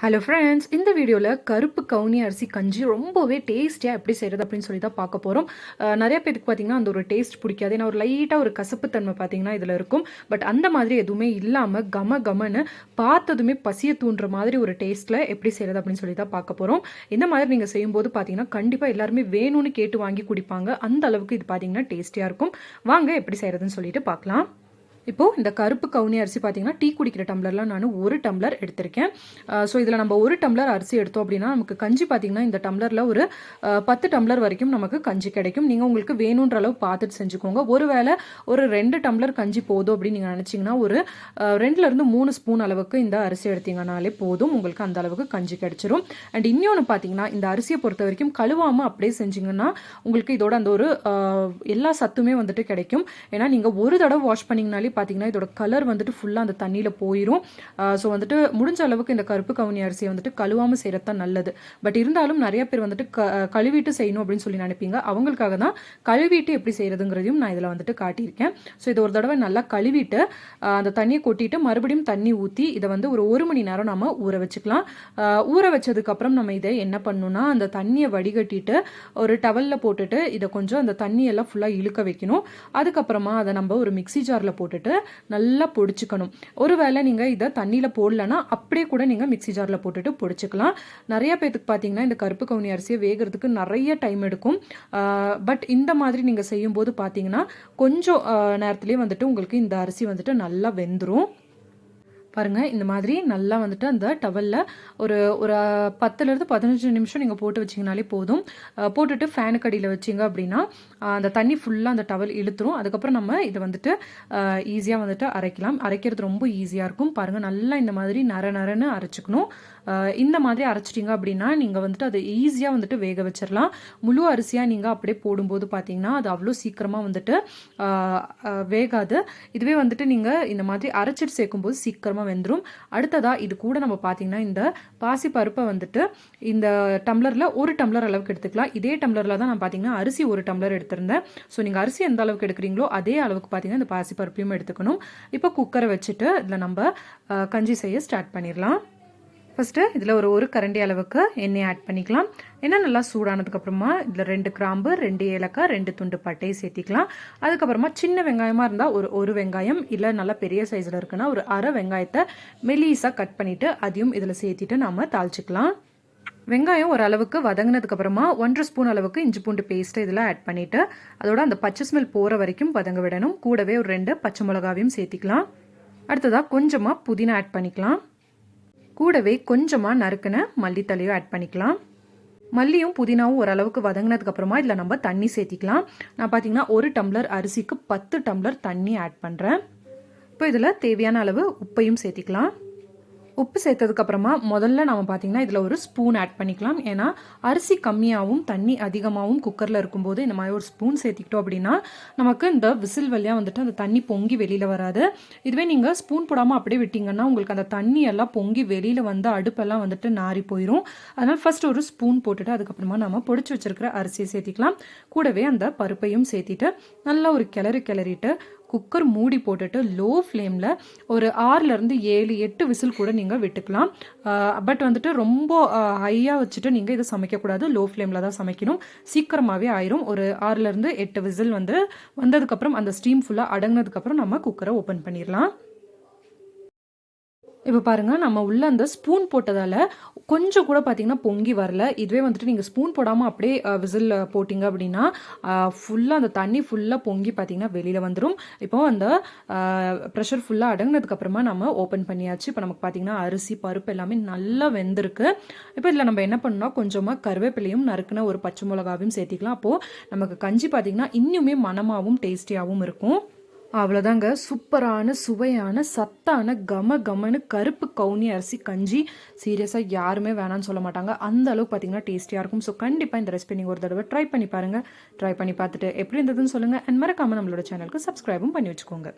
Hello friends இந்த வீடியோவில் கருப்பு கவுனி அரிசி கஞ்சி ரொம்பவே டேஸ்டியாக எப்படி செய்கிறது அப்படின்னு சொல்லி தான் பார்க்க போகிறோம் நிறைய பேருக்கு பார்த்தீங்கன்னா அந்த ஒரு டேஸ்ட் பிடிக்காது. ஏன்னா ஒரு லைட்டாக ஒரு கசப்புத்தன்மை பார்த்தீங்கன்னா இதில் இருக்கும். பட் அந்த மாதிரி எதுவுமே இல்லாமல் கம கமன்னு பார்த்ததுமே பசிய தூண்டுற மாதிரி ஒரு டேஸ்ட்டில் எப்படி செய்கிறது அப்படின்னு சொல்லி தான் பார்க்க போகிறோம் இந்த மாதிரி நீங்கள் செய்யும்போது பார்த்தீங்கன்னா கண்டிப்பாக எல்லாருமே வேணும்னு கேட்டு வாங்கி குடிப்பாங்க. அந்த அளவுக்கு இது பார்த்தீங்கன்னா டேஸ்டியாக இருக்கும். வாங்க எப்படி செய்கிறதுன்னு சொல்லிட்டு பார்க்கலாம். இப்போது இந்த கருப்பு கவுனி அரிசி பார்த்தீங்கன்னா டீ குடிக்கிற டம்ளர்லாம் நான் ஒரு டம்ளர் எடுத்திருக்கேன். ஸோ இதில் நம்ம ஒரு டம்ளர் அரிசி எடுத்தோம் அப்படின்னா நமக்கு கஞ்சி பார்த்தீங்கன்னா இந்த டம்ளரில் ஒரு பத்து டம்ளர் வரைக்கும் நமக்கு கஞ்சி கிடைக்கும். நீங்கள் உங்களுக்கு வேணுன்ற அளவு பார்த்துட்டு செஞ்சுக்கோங்க. ஒருவேளை ஒரு ரெண்டு டம்ளர் கஞ்சி போதும் அப்படின்னு நீங்கள் நினச்சிங்கன்னா ஒரு ரெண்டுலேருந்து மூணு ஸ்பூன் அளவுக்கு இந்த அரிசி எடுத்திங்கனாலே போதும். உங்களுக்கு அந்த அளவுக்கு கஞ்சி கிடைச்சிரும். அண்ட் இன்னொன்று பார்த்தீங்கன்னா இந்த அரிசியை பொறுத்த வரைக்கும் கழுவாமல் அப்படியே செஞ்சீங்கன்னா உங்களுக்கு இதோட அந்த ஒரு எல்லா சத்துமே வந்துட்டு கிடைக்கும். ஏன்னா நீங்கள் ஒரு தடவை வாஷ் பண்ணிங்கனாலே பார்த்தீங்கன்னா இதோட கலர் வந்துட்டு ஃபுல்லாக அந்த தண்ணியில் போயிடும் ஸோ வந்துட்டு முடிஞ்ச அளவுக்கு இந்த கருப்பு கவுனி அரிசியை வந்துட்டு கழுவாமல் செய்கிறது தான் நல்லது. பட் இருந்தாலும் நிறைய பேர் வந்துட்டு க கழுவிட்டு செய்யணும் அப்படின்னு சொல்லி நினைப்பீங்க. அவங்களுக்காக தான் கழுவிட்டு எப்படி செய்கிறதுங்கிறதையும் நான் இதில் வந்துட்டு காட்டியிருக்கேன். ஸோ இதை ஒரு தடவை நல்லா கழுவிட்டு அந்த தண்ணியை கொட்டிட்டு மறுபடியும் தண்ணி ஊற்றி இதை வந்து ஒரு ஒரு மணி நேரம் நம்ம ஊற வச்சுக்கலாம். ஊற வச்சதுக்கப்புறம் நம்ம இதை என்ன பண்ணணும்னா அந்த தண்ணியை வடிகட்டிட்டு ஒரு டவலில் போட்டுட்டு இதை கொஞ்சம் அந்த தண்ணியெல்லாம் ஃபுல்லாக இழுக்க வைக்கணும். அதுக்கப்புறமா அதை நம்ம ஒரு மிக்ஸி ஜாரில் போட்டுட்டு நல்லா பொடிச்சுக்கணும். ஒருவேளை நீங்கள் இதை தண்ணியில் போடலன்னா அப்படியே கூட நீங்கள் மிக்ஸி ஜாரில் போட்டுட்டு பொடிச்சுக்கலாம். நிறைய பேத்துக்கு பார்த்தீங்கன்னா இந்த கருப்பு கவுனி அரிசியை வேகிறதுக்கு நிறைய டைம் எடுக்கும். பட் இந்த மாதிரி நீங்கள் செய்யும்போது பார்த்தீங்கன்னா கொஞ்சம் நேரத்துலேயே வந்துட்டு உங்களுக்கு இந்த அரிசி வந்துட்டு நல்லா வெந்துடும் பாருங்கள் இந்த மாதிரி நல்லா வந்துட்டு அந்த டவலில் ஒரு ஒரு பத்துலேருந்து பதினஞ்சு நிமிஷம் நீங்கள் போட்டு வச்சிங்கனாலே போதும். போட்டுட்டு ஃபேனுக்கு அடியில் வச்சிங்க அப்படின்னா அந்த தண்ணி ஃபுல்லாக அந்த டவல் இழுத்துரும். அதுக்கப்புறம் நம்ம இதை வந்துட்டு ஈஸியாக வந்துட்டு அரைக்கலாம். அரைக்கிறது ரொம்ப ஈஸியாக இருக்கும். பாருங்கள் நல்லா இந்த மாதிரி நர நரன்னு அரைச்சிக்கணும். இந்த மாதிரி அரைச்சிட்டிங்க அப்படின்னா நீங்கள் வந்துட்டு அதை ஈஸியாக வந்துட்டு வேக வச்சிடலாம் முழு அரிசியாக நீங்கள் அப்படியே போடும்போது பார்த்தீங்கன்னா அது அவ்வளோ சீக்கிரமாக வந்துட்டு வேகாது. இதுவே வந்துட்டு நீங்கள் இந்த மாதிரி அரைச்சிட்டு சேர்க்கும்போது சீக்கிரமாக வெந்துடும் அடுத்ததாக இது கூட நம்ம பார்த்தீங்கன்னா இந்த பாசி பருப்பை வந்துட்டு இந்த டம்ளரில் ஒரு டம்ளர் அளவுக்கு எடுத்துக்கலாம். இதே டம்ளரில் தான் நான் பார்த்தீங்கன்னா அரிசி ஒரு டம்ளர் எடுத்திருந்தேன். ஸோ நீங்கள் அரிசி எந்த அளவுக்கு எடுக்கிறீங்களோ அதே அளவுக்கு பார்த்தீங்கன்னா இந்த பாசி பருப்பையும் எடுத்துக்கணும். இப்போ குக்கரை வச்சுட்டு இதில் நம்ம கஞ்சி செய்ய ஸ்டார்ட் பண்ணிடலாம் ஃபஸ்ட்டு இதில் ஒரு ஒரு கரண்டி அளவுக்கு எண்ணெய் ஆட் பண்ணிக்கலாம். எண்ணெய் நல்லா சூடானதுக்கப்புறமா இதில் ரெண்டு கிராம்பு ரெண்டு ஏலக்காய் ரெண்டு துண்டு பட்டையை சேர்த்திக்கலாம். அதுக்கப்புறமா சின்ன வெங்காயமாக இருந்தால் ஒரு ஒரு வெங்காயம் இல்லை நல்லா பெரிய சைஸில் இருக்குன்னா ஒரு அரை வெங்காயத்தை மெலீஸாக கட் பண்ணிவிட்டு அதையும் இதில் சேர்த்திட்டு நம்ம தாளிச்சிக்கலாம். வெங்காயம் ஓரளவுக்கு வதங்கினதுக்கப்புறமா ஒன்றரை ஸ்பூன் அளவுக்கு இஞ்சி பூண்டு பேஸ்ட்டு இதில் ஆட் பண்ணிவிட்டு அதோட அந்த பச்சை ஸ்மெல் போகிற வரைக்கும் வதங்க விடணும். கூடவே ஒரு ரெண்டு பச்சை மிளகாவையும் சேர்த்திக்கலாம். அடுத்ததாக கொஞ்சமாக புதினா ஆட் பண்ணிக்கலாம். கூடவே கொஞ்சமாக நறுக்குன மல்லித்தலையும் ஆட் பண்ணிக்கலாம். மல்லியும் புதினாவும் ஓரளவுக்கு வதங்கினதுக்கப்புறமா இதில் நம்ம தண்ணி சேர்த்திக்கலாம். நான் பார்த்தீங்கன்னா ஒரு டம்ளர் அரிசிக்கு பத்து டம்ளர் தண்ணி ஆட் பண்ணுறேன் இப்போ இதில் தேவையான அளவு உப்பையும் சேர்த்திக்கலாம். உப்பு சேர்த்ததுக்கு அப்புறமா முதல்ல நம்ம பார்த்தீங்கன்னா இதில் ஒரு ஸ்பூன் ஆட் பண்ணிக்கலாம். ஏன்னா அரிசி கம்மியாகவும் தண்ணி அதிகமாகவும் குக்கரில் இருக்கும்போது இந்த மாதிரி ஒரு ஸ்பூன் சேர்த்திக்கிட்டோம் அப்படின்னா நமக்கு இந்த விசில் வழியாக வந்துட்டு அந்த தண்ணி பொங்கி வெளியில் வராது. இதுவே நீங்கள் ஸ்பூன் போடாமல் அப்படியே விட்டிங்கன்னா உங்களுக்கு அந்த தண்ணி எல்லாம் பொங்கி வெளியில் வந்து அடுப்பெல்லாம் வந்துட்டு நாறி போயிடும் அதனால் ஃபர்ஸ்ட் ஒரு ஸ்பூன் போட்டுட்டு அதுக்கப்புறமா நம்ம பொடிச்சு வச்சிருக்கிற அரிசியை சேர்த்திக்கலாம். கூடவே அந்த பருப்பையும் சேர்த்திட்டு நல்லா ஒரு கிளறி கிளறிட்டு குக்கர் மூடி போட்டுட்டு லோ ஃப்ளேமில் ஒரு ஆறுலேருந்து ஏழு எட்டு விசில் கூட நீங்கள் விட்டுக்கலாம். பட் வந்துட்டு ரொம்ப ஹையாக வச்சுட்டு நீங்கள் இதை சமைக்கக்கூடாது லோ ஃப்ளேமில் தான் சமைக்கணும். சீக்கிரமாகவே ஆயிரும். ஒரு ஆறுலேருந்து எட்டு விசில் வந்து வந்ததுக்கப்புறம் அந்த ஸ்டீம் ஃபுல்லாக அடங்கினதுக்கப்புறம் நம்ம குக்கரை ஓப்பன் பண்ணிடலாம் இப்போ பாருங்கள் நம்ம உள்ளே அந்த ஸ்பூன் போட்டதால் கொஞ்சம் கூட பார்த்தீங்கன்னா பொங்கி வரல. இதுவே வந்துட்டு நீங்கள் ஸ்பூன் போடாமல் அப்படியே விசில் போட்டிங்க அப்படின்னா ஃபுல்லாக அந்த தண்ணி ஃபுல்லாக பொங்கி பார்த்தீங்கன்னா வெளியில் வந்துடும் இப்போ அந்த ப்ரெஷர் ஃபுல்லாக அடங்கினதுக்கப்புறமா நம்ம ஓப்பன் பண்ணியாச்சு. இப்போ நமக்கு பார்த்தீங்கன்னா அரிசி பருப்பு எல்லாமே நல்லா வெந்திருக்கு. இப்போ இதில் நம்ம என்ன பண்ணோம்னா கொஞ்சமாக கருவேப்பிலையும் நறுக்குன ஒரு பச்சை மிளகாவையும் சேர்த்திக்கலாம். அப்போது நமக்கு கஞ்சி பார்த்தீங்கன்னா இன்னுமே மனமாகவும் டேஸ்டியாகவும் இருக்கும். அவ்வளோதாங்க சூப்பரான சுவையான சத்தான கம கமனு கருப்பு கவுனி அரிசி கஞ்சி. சீரியஸாக யாருமே வேணாம்னு சொல்ல மாட்டாங்க. அந்த அளவுக்கு பார்த்தீங்கன்னா டேஸ்டியாக இருக்கும். ஸோ கண்டிப்பாக இந்த ரெசிபி நீங்கள் ஒரு தடவை ட்ரை பண்ணி பாருங்கள் ட்ரை பண்ணி பார்த்துட்டு எப்படி இருந்ததுன்னு சொல்லுங்கள் அண்ட் மறக்காமல் நம்மளோட சேனலுக்கு சப்ஸ்கிரைபும் பண்ணி வச்சுக்கோங்க.